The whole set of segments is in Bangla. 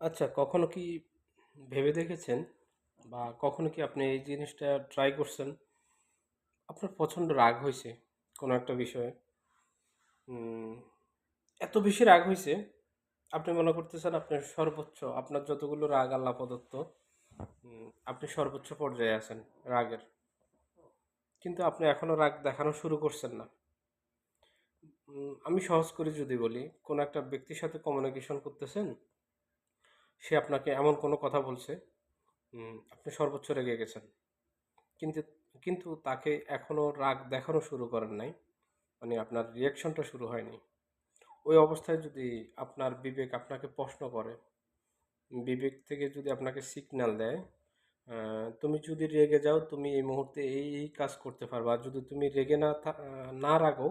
আচ্ছা কখনো কি ভেবে দেখেছেন বা কখনো কি আপনি এই জিনিসটা ট্রাই করছেন? আপনার প্রচণ্ড রাগ হয়েছে কোনো একটা বিষয়ে। এত বেশি রাগ হয়েছে, আপনি মনে করতেছেন আপনার সর্বোচ্চ, আপনার যতগুলো রাগ আল্লাহ প্রদত্ত আপনি সর্বোচ্চ পর্যায়ে আছেন রাগের। কিন্তু আপনি এখনও রাগ দেখানো শুরু করছেন না। আমি সহজ করে যদি বলি, কোনো একটা ব্যক্তির সাথে কমিউনিকেশন করতেছেন সে আপনাকে এমন কোনো কথা বলছে আপনি সর্বোচ্চ রেগে গেছেন। কিন্তু কিন্তু তাকে এখনও রাগ দেখানো শুরু করেন নাই। মানে আপনার রিয়াকশনটা শুরু হয়নি। ওই অবস্থায় যদি আপনার বিবেক আপনাকে প্রশ্ন করে, বিবেক থেকে যদি আপনাকে সিগন্যাল দেয় তুমি যদি রেগে যাও, তুমি এই মুহূর্তে এই এই কাজ করতে পারবা। আর যদি তুমি রেগে না না রাগো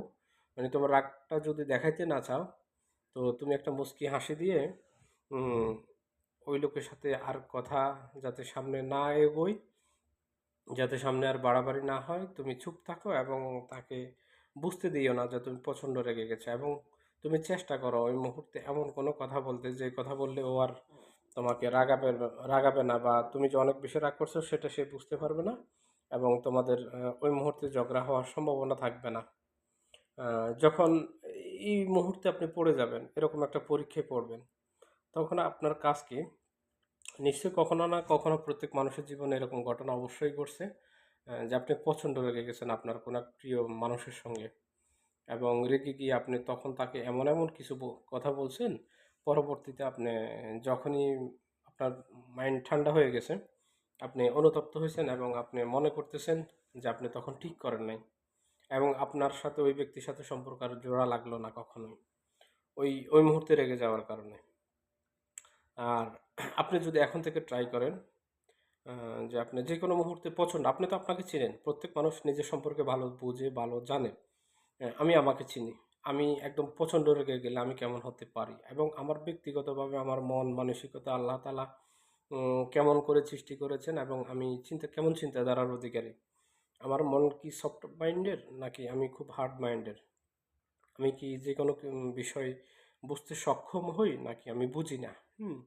মানে তোমার রাগটা যদি দেখাইতে না চাও, তো তুমি একটা মুচকি হাসি দিয়ে ওই লোকের সাথে আর কথা যাতে সামনে না এগোয় যাতে সামনে আর বাড়াবাড়ি না হয়, তুমি চুপ থাকো এবং তাকে বুঝতে দিও না যে তুমি প্রচণ্ড রেগে গেছো এবং তুমি চেষ্টা করো ওই মুহূর্তে এমন কোনো কথা বলতে, যে কথা বললে ও আর তোমাকে রাগাবে রাগাবে না বা তুমি যে অনেক বেশি রাগ করছ সেটা সে বুঝতে পারবে না এবং তোমাদের ওই মুহূর্তে ঝগড়া হওয়ার সম্ভাবনা থাকবে না। যখন এই মুহূর্তে আপনি পড়ে যাবেন, এরকম একটা পরীক্ষায় পড়বেন তখন আপনার কাজ কি নিশ্চয়ই কখনো না কখনো প্রত্যেক মানুষের জীবনে এরকম ঘটনা অবশ্যই ঘটছে যে আপনি প্রচণ্ড রেগে গেছেন আপনার কোনো প্রিয় মানুষের সঙ্গে। এবং রেগে গিয়ে আপনি তখন তাকে এমন এমন কিছু কথা বলছেন, পরবর্তীতে আপনি যখনই আপনার মাইন্ড ঠান্ডা হয়ে গেছে, আপনি অনুতপ্ত হয়েছেন এবং আপনি মনে করতেছেন যে আপনি তখন ঠিক করেন নাই। এবং আপনার সাথে ওই ব্যক্তির সাথে সম্পর্ক আর জোড়া লাগল না কখনোই। ওই ওই মুহূর্তে রেগে যাওয়ার কারণে। আর আপনি যদি এখন থেকে ট্রাই করেন যে আপনি যে কোনো মুহূর্তে পছন্দ আপনি তো আপনাকে চিনেন প্রত্যেক মানুষ নিজের সম্পর্কে ভালো বুঝে ভালো জানে। আহ, আমি আমাকে চিনি। আমি একদম প্রচণ্ড রেগে গেলে আমি কেমন হতে পারি? এবং আমার ব্যক্তিগতভাবে আমার মন মানসিকতা আল্লাহ তালা কেমন করে সৃষ্টি করেছেন এবং আমি চিন্তা কেমন চিন্তাধারার অধিকারী? আমার মন কি সফট মাইন্ডের নাকি আমি খুব হার্ড মাইন্ডের আমি কি যে কোনো বিষয় বুঝতে সক্ষম হই নাকি আমি বুঝি না? হুম,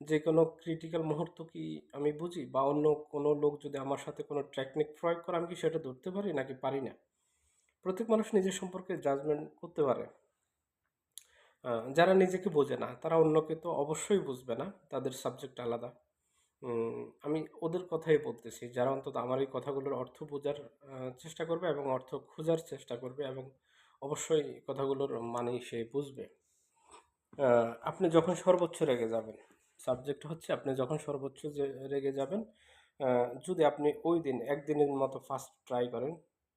যে কোনো ক্রিটিক্যাল মুহূর্ত কি আমি বুঝি? বা অন্য কোনো লোক যদি আমার সাথে কোনো টেকনিক প্রয়োগ করে, আমি কি সেটা ধরতে পারি নাকি পারি না? প্রত্যেক মানুষ নিজের সম্পর্কে জাজমেন্ট করতে পারে। যারা নিজেকে বোঝে না, তারা অন্যকে তো অবশ্যই বুঝবে না, তাদের সাবজেক্ট আলাদা। আমি ওদের কথাই বলতেছি, যারা অন্তত আমার এই কথাগুলোর অর্থ বোঝার চেষ্টা করবে এবং অর্থ খোঁজার চেষ্টা করবে এবং অবশ্যই কথাগুলোর মানে সে বুঝবে। আপনি যখন সর্বোচ্চ রেগে যাবেন সাবজেক্ট হচ্ছে আপনি যখন সর্বোচ্চ যে রেগে যাবেন যদি আপনি ওই দিন, একদিনের মতো ফার্স্ট ট্রাই করেন,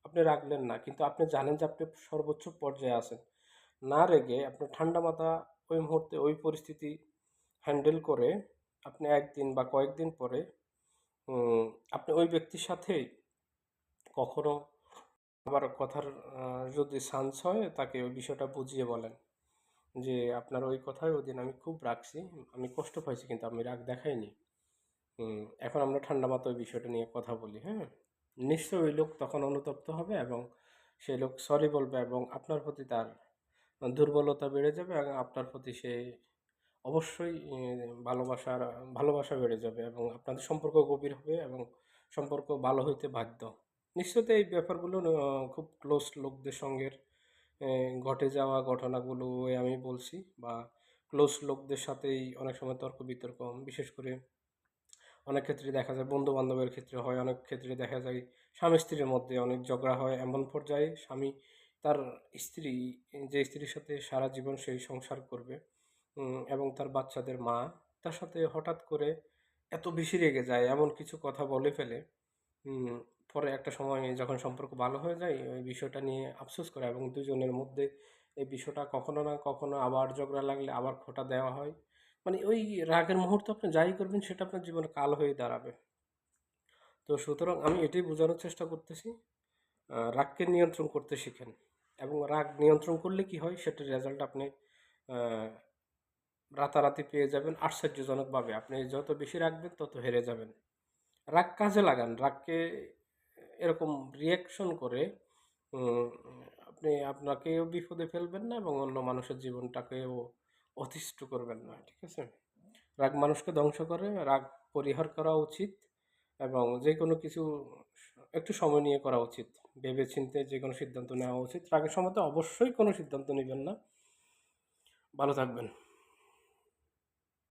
আপনি রাখলেন না, কিন্তু আপনি জানেন যে আপনি সর্বোচ্চ পর্যায়ে আছেন। না রেগে আপনি ঠান্ডা মাথা ওই মুহূর্তে ওই পরিস্থিতি হ্যান্ডেল করে আপনি একদিন বা কয়েকদিন পরে আপনি ওই ব্যক্তির সাথে কখনো আবার কথার যদি চান্স হয়, তাকে ওই বিষয়টা বুঝিয়ে বলেন। যে আপনার ওই কথায় ওই দিন আমি খুব রাখছি। আমি কষ্ট পাইছি কিন্তু আমি রাগ দেখাইনি। এখন আমরা ঠান্ডা মাথায় ওই বিষয়টা নিয়ে কথা বলি হ্যাঁ? নিশ্চয়ই ওই লোক তখন অনুতপ্ত হবে এবং সেই লোক সরি বলবে এবং আপনার প্রতি তার দুর্বলতা বেড়ে যাবে এবং আপনার প্রতি সে অবশ্যই ভালোবাসার, ভালোবাসা বেড়ে যাবে এবং আপনাদের সম্পর্ক গভীর হবে এবং সম্পর্ক ভালো হইতে বাধ্য। নিশ্চয়ই এই ব্যাপারগুলো খুব ক্লোজ লোকদের সঙ্গে ঘটে যাওয়া ঘটনাগুলো আমি বলছি বা ক্লোজ লোকদের সাথেই অনেক সময় তর্ক বিতর্ক, বিশেষ করে অনেক ক্ষেত্রে দেখা যায় বন্ধু বান্ধবের ক্ষেত্রে হয়, অনেক ক্ষেত্রে দেখা যায় স্বামী স্ত্রীর মধ্যে অনেক ঝগড়া হয়। এমন পর্যায়ে স্বামী তার স্ত্রী, যে স্ত্রীর সাথে সারা জীবন সেই সংসার করবে এবং তার বাচ্চাদের মা তার সাথে হঠাৎ করে এত বেশি রেগে যায়, এমন কিছু কথা বলে ফেলে পরে একটা সময় যখন সম্পর্ক ভালো হয়ে যায়, ওই বিষয়টা নিয়ে আফসোস করে এবং দুজনের মধ্যে এই বিষয়টা কখনো না কখনো আবার ঝগড়া লাগলে আবার খোঁটা দেওয়া হয়। মানে ওই রাগের মুহূর্তে আপনি যাই করবেন সেটা আপনার জীবনে কাল হয়ে দাঁড়াবে। তো সুতরাং আমি এটাই বোঝানোর চেষ্টা করতেছি রাগকে নিয়ন্ত্রণ করতে শিখেন এবং রাগ নিয়ন্ত্রণ করলে কি হয় সেটার রেজাল্ট আপনি রাতারাতি পেয়ে যাবেন আশ্চর্যজনকভাবে। আপনি যত বেশি রাখবেন তত হেরে যাবেন। রাগ কাজে লাগান, রাগকে এরকম রিয়াকশন করে আপনি আপনাকেও বিপদে ফেলবেন না এবং অন্য মানুষের জীবনটাকেও অতিষ্ঠ করবেন না, ঠিক আছে? রাগ মানুষকে ধ্বংস করে, রাগ পরিহার করা উচিত এবং যে কোনো কিছু একটু সময় নিয়ে করা উচিত। ভেবে চিন্তে যে কোনো সিদ্ধান্ত নেওয়া উচিত। রাগের সময় তো অবশ্যই কোনো সিদ্ধান্ত নেবেন না। ভালো থাকবেন।